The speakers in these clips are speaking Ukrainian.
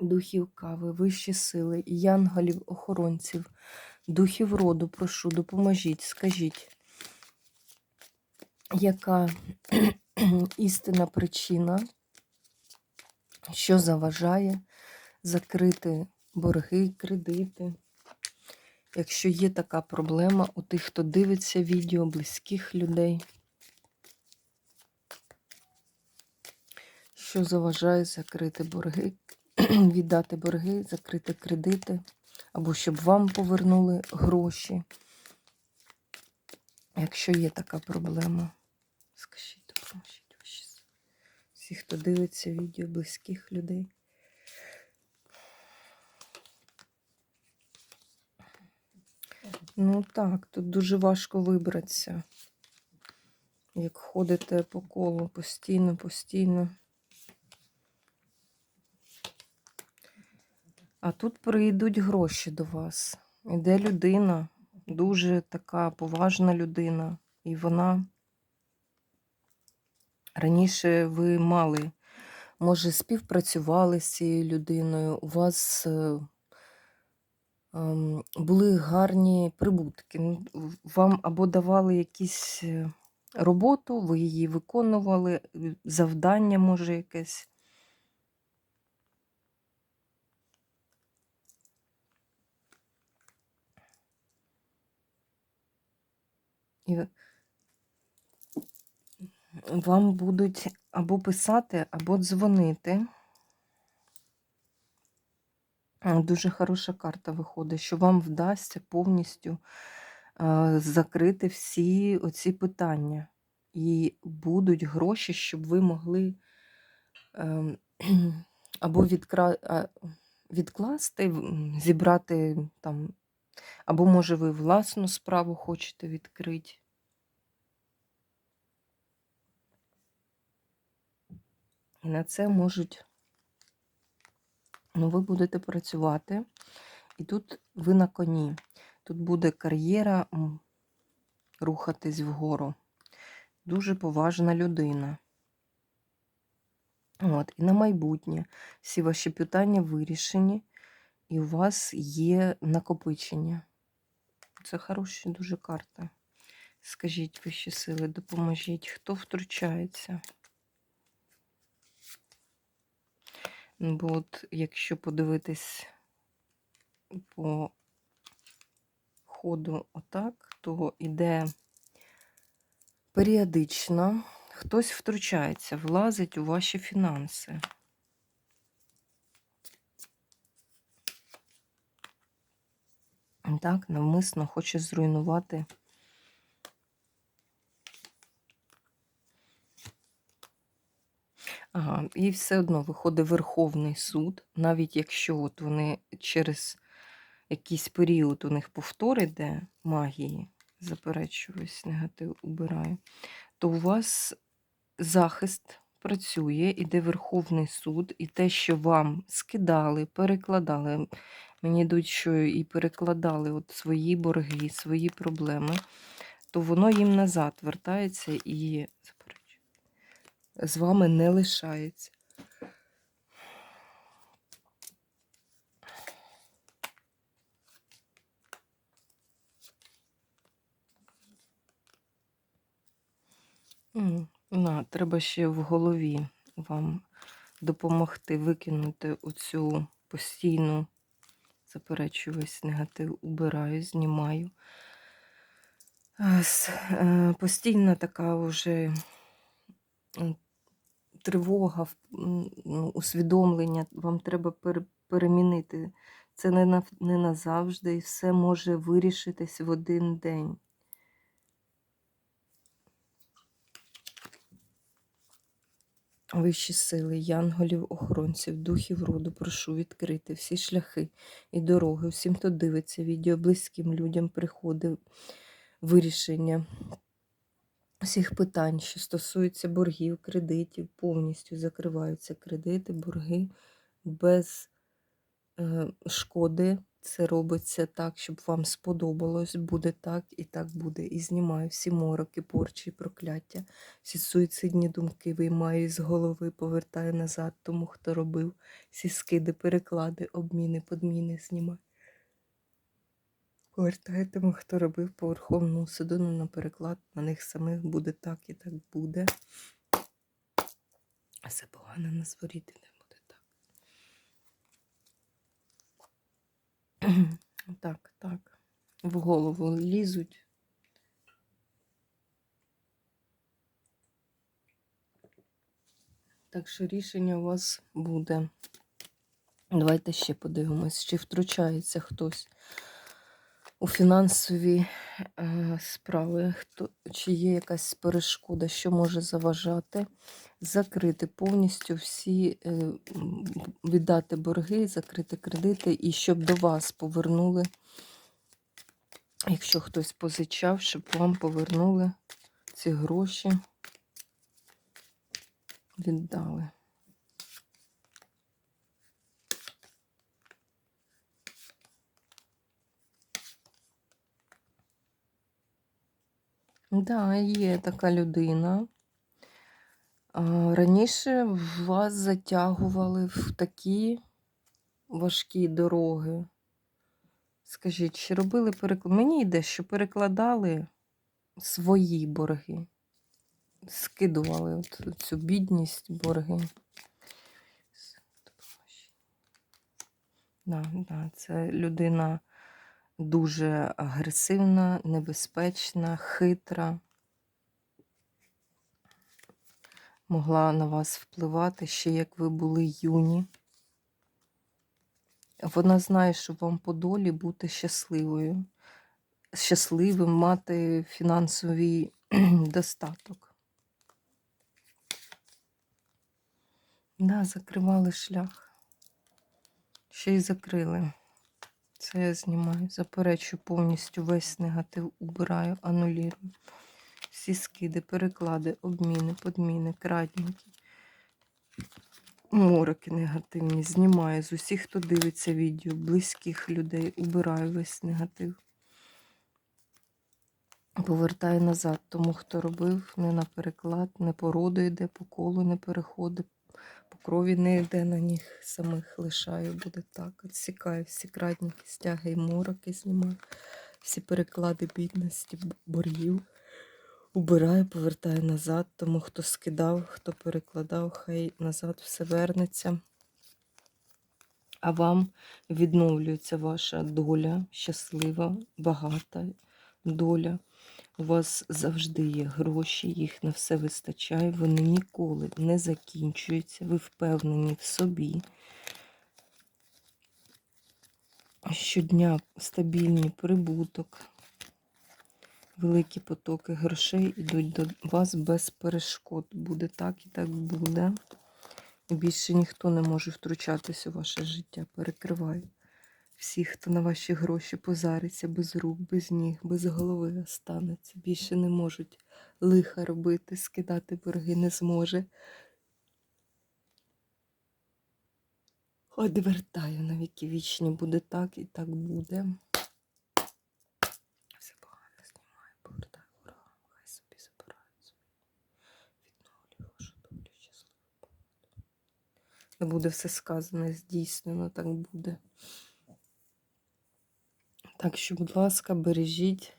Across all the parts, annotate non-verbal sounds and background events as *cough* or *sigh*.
духів кави, вищі сили, янголів, охоронців, духів роду, прошу, допоможіть, скажіть, яка *clears throat* істинна причина, що заважає закрити борги, кредити. Якщо є така проблема у тих, хто дивиться відео, близьких людей, що заважає закрити борги, *clears throat* віддати борги, закрити кредити, або щоб вам повернули гроші. Якщо є така проблема, скажіть, допоможіть всі, хто дивиться відео близьких людей. Ну так, тут дуже важко вибратися. Як ходите по колу постійно, постійно. А тут прийдуть гроші до вас. Іде людина, дуже така поважна людина, і вона раніше ви мали, може, співпрацювали з цією людиною, у вас е, ем, були гарні прибутки. Вам або давали якісь е, роботу, ви її виконували, завдання, може, якесь. І вам будуть або писати, або дзвонити. Дуже хороша карта виходить, що вам вдасться повністю е, закрити всі оці питання. І будуть гроші, щоб ви могли ем, *clears throat* або відкра... відкласти, зібрати там, або, може, ви власну справу хочете відкрити. І на це можуть, ну, ви будете працювати, і тут ви на коні. Тут буде кар'єра рухатись вгору. Дуже поважна людина. От, і на майбутнє всі ваші питання вирішені, і у вас є накопичення. Це хороша дуже карта. Скажіть вищі сили, допоможіть, хто втручається? Ну, Бо от якщо подивитись по ходу отак, то іде періодично хтось втручається, влазить у ваші фінанси. Так, навмисно хоче зруйнувати. Ага, і все одно виходить Верховний суд, навіть якщо от вони через якийсь період у них повтор іде магії, заперечуюсь, негатив убираю, то у вас захист працює, іде Верховний суд, і те, що вам скидали, перекладали. Мені йдуть, що і перекладали от свої борги, свої проблеми, то воно їм назад вертається і з вами не лишається. На, треба ще в голові вам допомогти викинути оцю постійну, заперечую весь негатив, убираю, знімаю. Е, Постійна така вже тривога, ну, усвідомлення, вам треба перемінити. Це не назавжди, і все може вирішитись в один день. Вищі сили, янголів, охоронців, духів роду, прошу відкрити всі шляхи і дороги, всім, хто дивиться відео, близьким людям приходить вирішення всіх питань, що стосуються боргів, кредитів, повністю закриваються кредити, борги без е, шкоди. Це робиться так, щоб вам сподобалось, буде так і так буде. І знімаю всі мороки, порчі, прокляття, всі суїцидні думки виймаю із голови, повертаю назад тому, хто робив, всі скиди, переклади, обміни, подміни знімаю. Повертаю тому, хто робив по Верховному на переклад, на них самих буде так і так буде. А все погано на зворіти не буде *clears throat* так. Так. В голову лізуть. Так що рішення у вас буде. Давайте ще подивимось, чи втручається хтось у фінансові е, справи, хто, чи є якась перешкода, що може заважати, закрити повністю всі, е, віддати борги, закрити кредити, і щоб до вас повернули, якщо хтось позичав, щоб вам повернули ці гроші, віддали. Да, є така людина. Раніше вас затягували в такі важкі дороги. Скажіть, чи робили переклад? Мені йде, що перекладали свої борги, скидували от цю бідність, борги. Да, да, це людина дуже агресивна, небезпечна, хитра. Могла на вас впливати ще як ви були юні. Вона знає, що вам по долі бути щасливою, щасливим, мати фінансовий *clears throat* достаток. Да, закривали шлях. Ще й закрили. Це я знімаю. Заперечу повністю весь негатив, убираю, анулірую. Всі скиди, переклади, обміни, подміни, крадники, мороки негативні. Знімаю з усіх, хто дивиться відео, близьких людей, убираю весь негатив. Повертаю назад тому, хто робив, не на переклад, не по роду йде, по колу не переходить, крові не йде на них самих лишаю, буде так. Отсікаю всі крадники, стяги і мороки знімаю, всі переклади бідності, боргів. Убираю, повертаю назад, тому хто скидав, хто перекладав, хай назад все вернеться. А вам відновлюється ваша доля, щаслива, багата доля. У вас завжди є гроші, їх на все вистачає, вони ніколи не закінчуються, ви впевнені в собі. Щодня стабільний прибуток, великі потоки грошей йдуть до вас без перешкод. Буде так і так буде. Більше ніхто не може втручатися у ваше життя. Перекриваю. Всі, хто на ваші гроші позариться без рук, без ніг, без голови останеться. Більше не можуть лиха робити, скидати борги не зможе. Одвертаю на віки вічні, буде так і так буде. Все погано знімаю, повертаю ворогам, хай собі забирають собі. Відновлюю вашу долю щасливу. Не буде все сказане, здійснено, так буде. Так що, будь ласка, бережіть.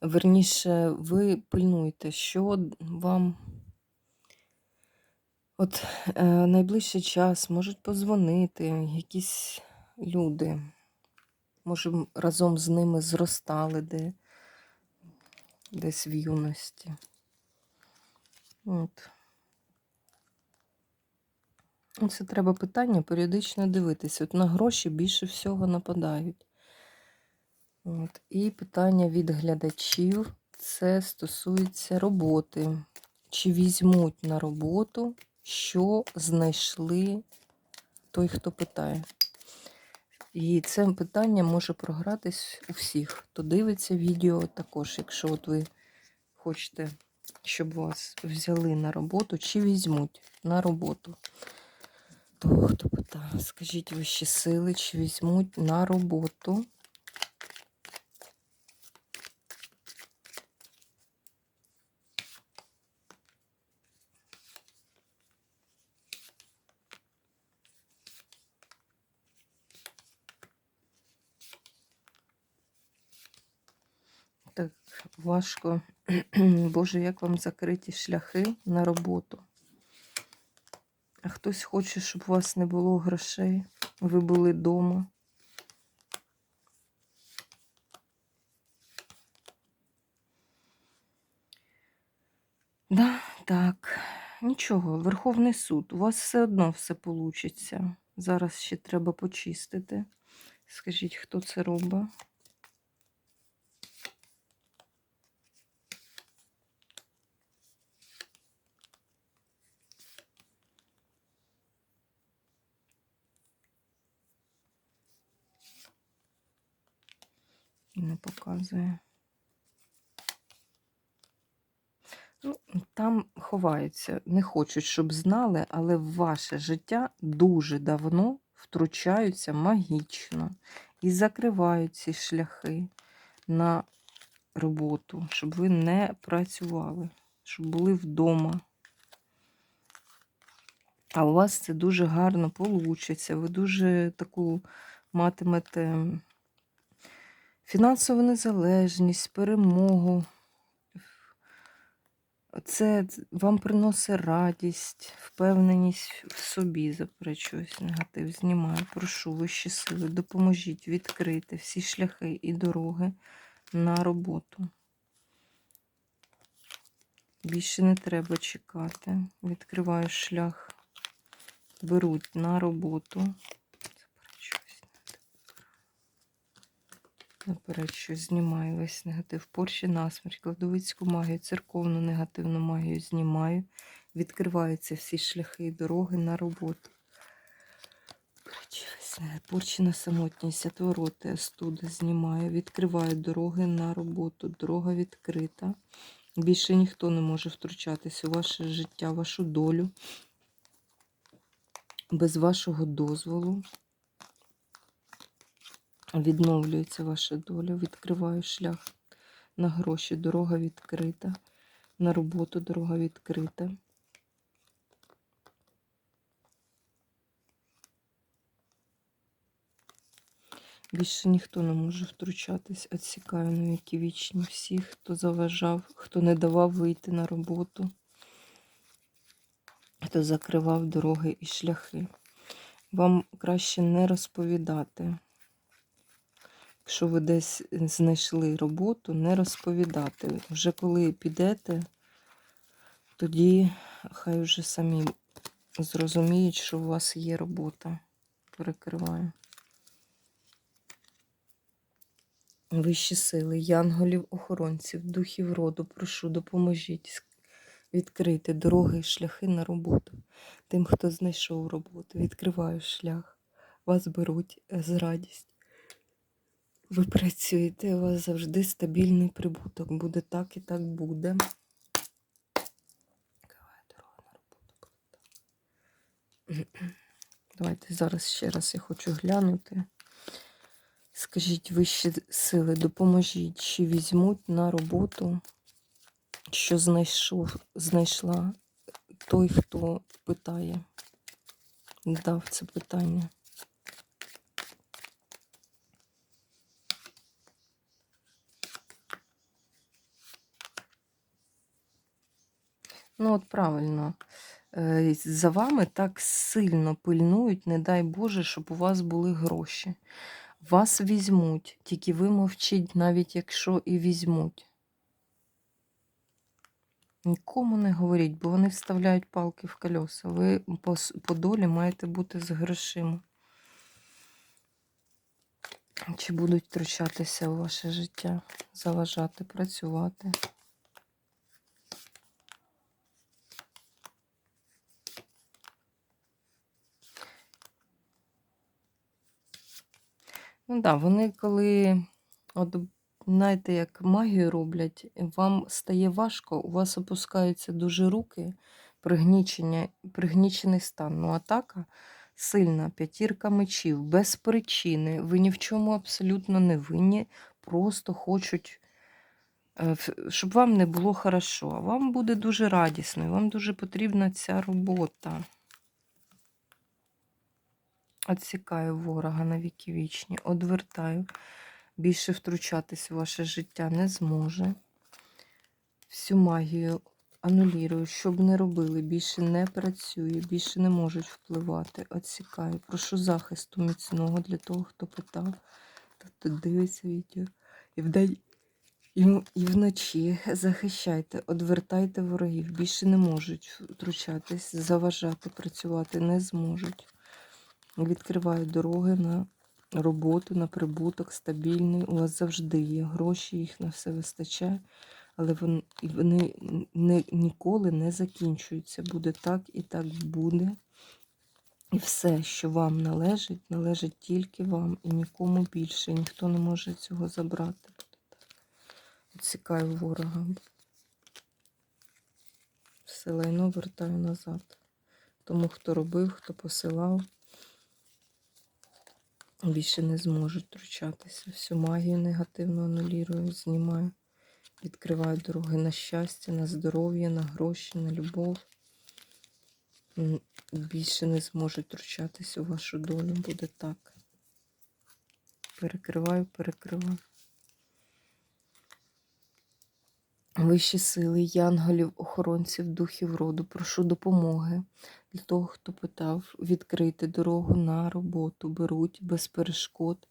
Верніше, ви пильнуйте, що вам от е, найближчий час можуть позвонити якісь люди. Може, разом з ними зростали де, десь в юності. От. Це треба питання періодично дивитися. От на гроші більше всього нападають. От. І питання від глядачів. Це стосується роботи. Чи візьмуть на роботу що знайшли той, хто питає. І це питання може програтись у всіх, хто дивиться відео також, якщо от ви хочете, щоб вас взяли на роботу, чи візьмуть на роботу. То хто питає, скажіть вищі сили, чи візьмуть на роботу Так важко. Боже, як вам закриті шляхи на роботу? А хтось хоче, щоб у вас не було грошей, ви були вдома. Да, так, нічого, Верховний суд, у вас все одно все вийде. Зараз ще треба почистити. Скажіть, хто це робить? Не показує. Ну, там ховаються, не хочуть, щоб знали, але в ваше життя дуже давно втручаються магічно і закривають ці шляхи на роботу, щоб ви не працювали, щоб були вдома. А у вас це дуже гарно получиться. Ви дуже таку матимете фінансову незалежність, перемогу. Це вам приносить радість, впевненість в собі, заперечуюсь, негатив. Знімаю, прошу вищі сили, допоможіть відкрити всі шляхи і дороги на роботу. Більше не треба чекати. Відкриваю шлях, беруть на роботу. Заперечую, знімаю весь негатив. Порші насмерть, кладовицьку магію, церковну негативну магію знімаю. Відкриваються всі шляхи і дороги на роботу. Порчі на самотність, отвороти, остуди знімаю. Відкриваю дороги на роботу. Дорога відкрита. Більше ніхто не може втручатися у ваше життя, вашу долю. Без вашого дозволу. Відновлюється ваша доля, відкриваю шлях на гроші, дорога відкрита, на роботу дорога відкрита. Більше ніхто не може втручатись, відсікаю на віки вічні всіх, хто заважав, хто не давав вийти на роботу, хто закривав дороги і шляхи. Вам краще не розповідати. Якщо ви десь знайшли роботу, не розповідати. Вже коли підете, тоді хай вже самі зрозуміють, що у вас є робота. Перекриваю. Вищі сили, янголів, охоронців, духів роду, прошу, допоможіть відкрити дороги і шляхи на роботу. Тим, хто знайшов роботу, відкриваю шлях. Вас беруть з радістю. Ви працюєте, у вас завжди стабільний прибуток. Буде так і так буде. *clears throat* Давайте зараз ще раз я хочу глянути. Скажіть вищі сили, допоможіть, чи візьмуть на роботу, що знайшов, знайшла той, хто питає, дав це питання. Ну, от правильно, е, за вами так сильно пильнують, не дай Боже, щоб у вас були гроші. Вас візьмуть, тільки ви мовчіть, навіть якщо і візьмуть. Нікому не говоріть, бо вони вставляють палки в колеса. Ви по, по долі маєте бути з грошима. Чи будуть втручатися у ваше життя, заважати, працювати. Ну да, вони коли, от, знаєте, як магію роблять, вам стає важко, у вас опускаються дуже руки, пригнічення, пригнічений стан. Ну, атака сильна, п'ятірка мечів, без причини. Ви ні в чому абсолютно не винні, просто хочуть, е, щоб вам не було хорошо. Вам буде дуже радісно, вам дуже потрібна ця робота. Отсікаю ворога на віки вічні, одвертаю. Більше втручатись у ваше життя не зможе. Всю магію анулірую, щоб не робили, більше не працює, більше не можуть впливати. Отсікаю. Прошу захисту міцного для того, хто питав, хто дивиться відео. І вдень, і вночі захищайте, одвертайте ворогів. Більше не можуть втручатись, заважати, працювати не зможуть. Відкриваю дороги на роботу, на прибуток стабільний. У вас завжди є гроші, їх на все вистачає, але вони, вони не, ніколи не закінчуються. Буде так і так буде. І все, що вам належить, належить тільки вам і нікому більше. Ніхто не може цього забрати. Відсікаю ворога. Все лайно вертаю назад. Тому, хто робив, хто посилав, більше не зможуть втручатися. Всю магію негативно анулірую, знімаю. Відкриваю дороги на щастя, на здоров'я, на гроші, на любов. Більше не зможуть втручатися у вашу долю. Буде так. Перекриваю, перекриваю. Вищі сили, янголів, охоронців, духів роду, прошу допомоги для того, хто питав, відкрити дорогу на роботу, беруть без перешкод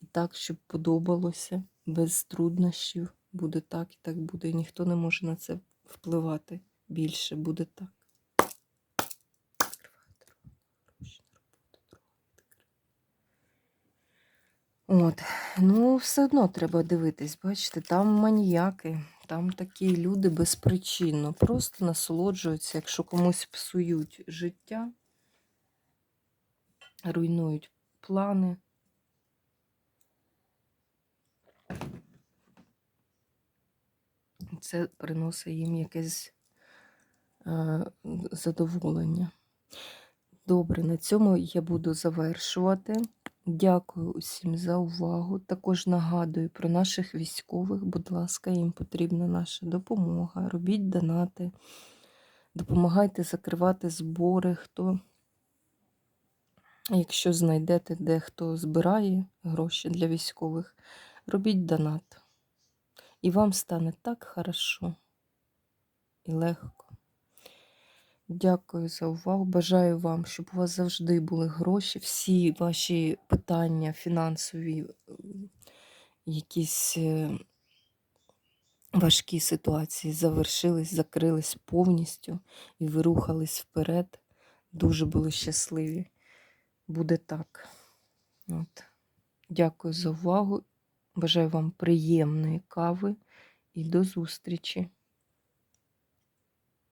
і так, щоб подобалося, без труднощів. Буде так і так буде. І ніхто не може на це впливати більше. Буде так. От, ну все одно треба дивитись, бачите, там маніяки, там такі люди безпричинно, просто насолоджуються, якщо комусь псують життя, руйнують плани. Це приносить їм якесь е, задоволення. Добре, на цьому я буду завершувати. Дякую усім за увагу. Також нагадую про наших військових. Будь ласка, їм потрібна наша допомога. Робіть донати, допомагайте закривати збори. Хто, якщо знайдете, де хто збирає гроші для військових, робіть донат. І вам стане так хорошо і легко. Дякую за увагу. Бажаю вам, щоб у вас завжди були гроші, всі ваші питання фінансові, якісь е, важкі ситуації завершились, закрились повністю і ви рухались вперед. Дуже були щасливі. Буде так. От. Дякую за увагу. Бажаю вам приємної кави і до зустрічі!